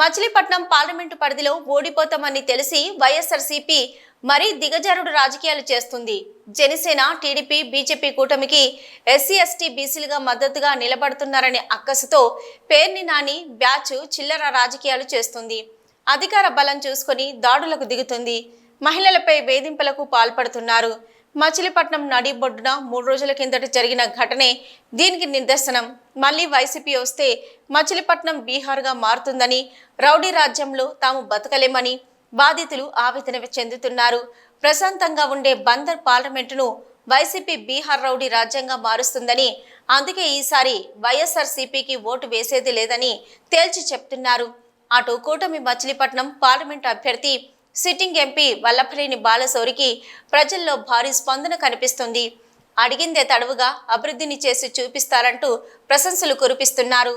Machilipatnam parliament పరిధిలో ఓడిపోతామని తెలిసి వైఎస్ఆర్సీపీ మరీ దిగజారుడు రాజకీయాలు చేస్తుంది. జనసేన టీడీపీ బీజేపీ కూటమికి ఎస్సీ ఎస్టీ బీసీలుగా మద్దతుగా నిలబడుతున్నారనే అక్కసుతో పేర్ని నాని బ్యాచ్ చిల్లర రాజకీయాలు చేస్తుంది. అధికార బలం చూసుకొని దాడులకు దిగుతుంది. మహిళలపై వేధింపులకు పాల్పడుతున్నారు. మచిలీపట్నం నడిబొడ్డున మూడు రోజుల కిందట జరిగిన ఘటనే దీనికి నిదర్శనం. మళ్ళీ వైసీపీ వస్తే మచిలీపట్నం బీహార్గా మారుతుందని రౌడీ రాజ్యంలో తాము బతకలేమని బాధితులు ఆవేదన చెందుతున్నారు. ప్రశాంతంగా ఉండే బందర్ పార్లమెంటును వైసీపీ బీహార్ రౌడీ రాజ్యంగా మారుస్తుందని అందుకే ఈసారి వైఎస్ఆర్సీపీకి ఓటు వేసేది లేదని తేల్చి చెప్తున్నారు. అటు కూటమి మచిలీపట్నం పార్లమెంటు అభ్యర్థి సిట్టింగ్ ఎంపీ వల్లభనేని బాలశౌరికి ప్రజల్లో భారీ స్పందన కనిపిస్తుంది. అడిగిందే తడవుగా అభివృద్ధిని చేసి చూపిస్తారంటూ ప్రశంసలు కురిపిస్తున్నారు.